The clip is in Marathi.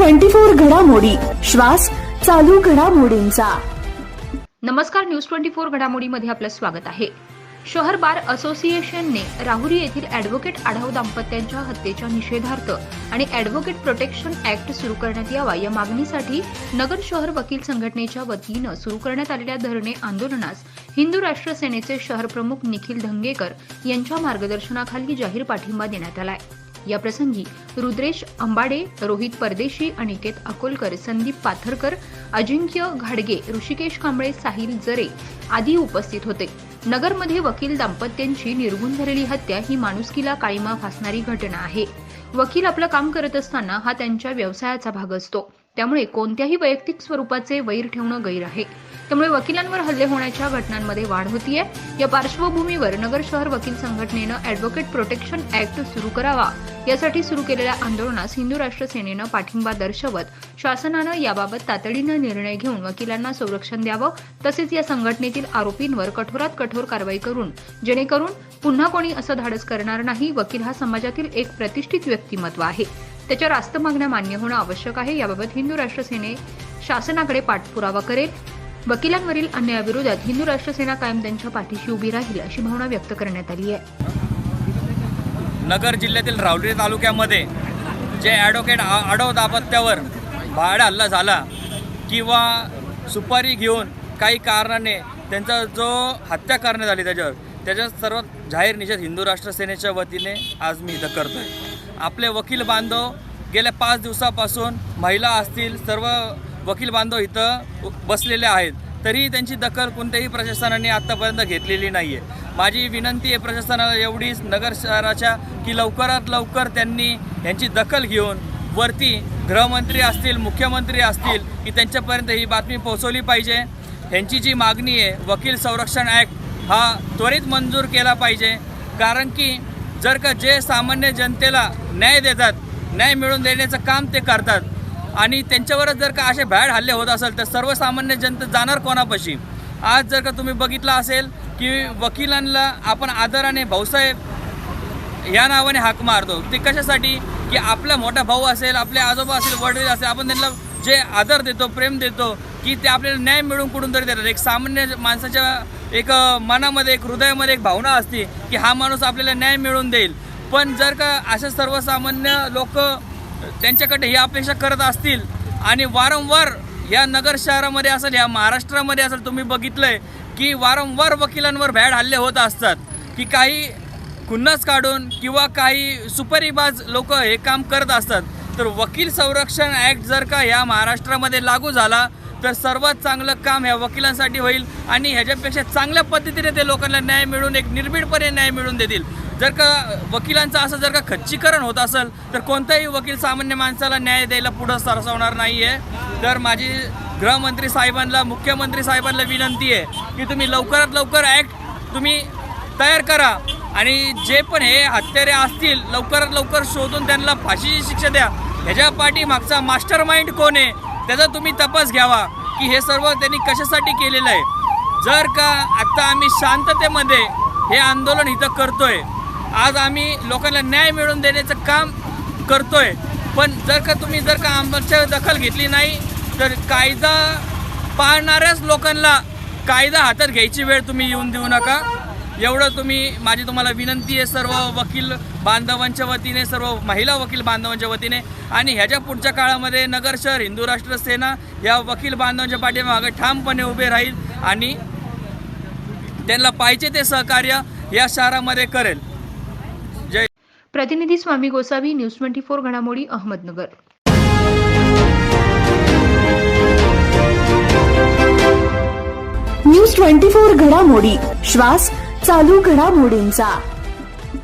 ट्वेंटी फोर घडामोडी. श्वास चालू घडामोडींचा. नमस्कार न्यूज ट्वेंटी फोर घडामोडीमध्ये आपलं स्वागत आहे. शहर बार असोसिएशनने राहुरी येथील ॲडव्होकेट आढाव दाम्पत्यांच्या हत्येच्या निषेधार्थ आणि ॲडव्होकेट प्रोटेक्शन ऍक्ट सुरू करण्यात यावा या मागणीसाठी नगर शहर वकील संघटनेच्या वतीनं सुरू करण्यात आलेल्या धरणे आंदोलनास हिंदू राष्ट्र सेनेचे शहर प्रमुख निखिल धंगेकर यांच्या मार्गदर्शनाखाली जाहीर पाठिंबा देण्यात आलाय. याप्रसंगी रुद्रेश अंबाडे रोहित परदेशी अनिकेत अकोलकर संदीप पाथरकर अजिंक्य घाडगे ऋषिकेश कांबळे साहिल जरे आदी उपस्थित होते. नगरमध्ये वकील दाम्पत्यांची निर्गुण झालेली हत्या ही माणुसकीला काळीमा फासणारी घटना आहे. वकील आपलं काम करत असताना हा त्यांच्या व्यवसायाचा भाग असतो. त्यामुळे कोणत्याही वैयक्तिक स्वरूपाचे वैर ठेवणं गैर आहे. त्यामुळे वकिलांवर हल्ले होण्याच्या घटनांमध्ये वाढ होतीये. या पार्श्वभूमीवर नगर शहर वकील संघटनेनं अॅडव्होकेट प्रोटेक्शन ऍक्ट सुरू करावा. यासाठी सुरू केलेल्या आंदोलनास हिंदू राष्ट्र सेनेनं पाठिंबा दर्शवत शासनानं याबाबत तातडीनं निर्णय घेऊन वकिलांना संरक्षण द्यावं तसेच या संघटनेतील आरोपींवर कठोरात कठोर कारवाई करून जेणेकरून पुन्हा कोणी असं धाडस करणार नाही वकील हा समाजातील एक प्रतिष्ठित व्यक्तिमत्व आहे. त्याच्या रास्त मागण्या मान्य होणं आवश्यक आहे. याबाबत हिंदू राष्ट्र सेने शासनाकडे पाठपुरावा करेल. वकिलांवरील अन्यायाविरोधात हिंदू राष्ट्र सेना कायम त्यांच्या पाठीशी उभी राहील अशी भावना व्यक्त करण्यात आली आहे. नगर जिल्ह्यातील रावरी तालुक्यामध्ये जे ॲडव्होकेट आ आडव दाम्पत्यावर भाड हल्ला झाला किंवा सुपारी घेऊन काही कारणाने त्यांचा जो हत्या करण्यात आली त्याच्यावर त्याच्या सर्वात जाहीर निषेध हिंदू राष्ट्र सेनेच्या वतीने आज मी इथं करतो आहे आपले वकील बांधव गेल्या पाच दिवसापासून महिला असतील सर्व वकील बांधव इथं बसलेले आहेत. तरीही त्यांची दखल कोणत्याही प्रशासनाने आत्तापर्यंत घेतलेली नाही आहे माझी विनंती आहे प्रशासनाला एवढीच नगर शहराच्या की लवकरात लवकर त्यांनी यांची दखल घेऊन वरती गृहमंत्री असतील मुख्यमंत्री असतील की त्यांच्यापर्यंत ही बातमी पोहोचवली पाहिजे. ह्यांची जी मागणी आहे वकील संरक्षण ॲक्ट हा त्वरित मंजूर केला पाहिजे. कारण की जर का जे सामान्य जनतेला न्याय देतात न्याय मिळवून देण्याचं काम ते करतात आणि त्यांच्यावरच जर का असे भॅड हल्ले होत असेल तर सर्वसामान्य जनता जाणार कोणापाशी? आज जर का तुम्ही बघितलं असेल की वकिलांना आपण आदराने भाऊसाहेब या नावाने हाक मारतो ते कशासाठी? की आपला मोठा भाऊ असेल आपले आजोबा असेल वडील असेल आपण त्यांना जे आदर देतो प्रेम देतो की ते आपल्याला न्याय मिळवून कुठून तरी देतात. एक सामान्य माणसाच्या एक मनामध्ये एक हृदयामध्ये एक भावना असते की हा माणूस आपल्याला न्याय मिळवून देईल. पण जर का असे सर्वसामान्य लोक त्यांच्याकडे ही अपेक्षा करत असतील आणि वारंवार या नगर शहरामध्ये असेल या महाराष्ट्रामध्ये असेल तुम्ही बघितलंय की वारंवार वकिलांवर भॅड हल्ले होत असतात की काही खुन्नस काढून किंवा काही सुपारीबाज लोक हे काम करत असतात. तर वकील संरक्षण ॲक्ट जर का ह्या महाराष्ट्रामध्ये लागू झाला तर सर्वात चांगलं काम ह्या वकिलांसाठी होईल आणि ह्याच्यापेक्षा चांगल्या पद्धतीने ते लोकांना न्याय मिळून एक निर्भीडपणे न्याय मिळून देतील. जर का वकिलांचं असं जर का खच्चीकरण होत असेल तर कोणताही वकील सामान्य माणसाला न्याय द्यायला पुढं सरसवणार नाही आहे तर माझी गृहमंत्री साहेबांना मुख्यमंत्री साहेबांना विनंती आहे की तुम्ही लवकरात लवकर ॲक्ट तुम्ही तयार करा आणि जे पण हे हत्यारे असतील लवकरात लवकर शोधून त्यांना फाशीची शिक्षा द्या. ह्याच्या पाठीमागचा मास्टर माइंड कोण आहे? त्याचा तुम्ही तपास घ्यावा की हे सर्व त्यांनी कशासाठी केलेलं आहे. जर का आत्ता आम्ही शांततेमध्ये हे आंदोलन इथं करतोय आज आम्ही लोकांना न्याय मिळवून देण्याचं काम करतोय पण जर का तुम्ही जर का आमच्या दखल घेतली नाही तर कायदा पाळणाऱ्याच लोकांना कायदा हातात घ्यायची वेळ तुम्ही येऊन देऊ नका. एवढं तुम्ही माझी तुम्हाला विनंती आहे सर्व वकील बांधवांच्या वतीने सर्व महिला वकील बांधवांच्या वतीने. आणि ह्याच्या पुढच्या काळामध्ये नगर शहर हिंदू राष्ट्र सेना या वकील बांधवांच्या पाठीमागे ठामपणे उभे राहील आणि त्यांना पाहिजे ते सहकार्य या शहरामध्ये करेल. जय प्रतिनिधी Swami Gosavi news twenty four घडामोडी अहमदनगर. न्यूज ट्वेंटी फोर घडामोडी श्वास चालू घडामोडींचा.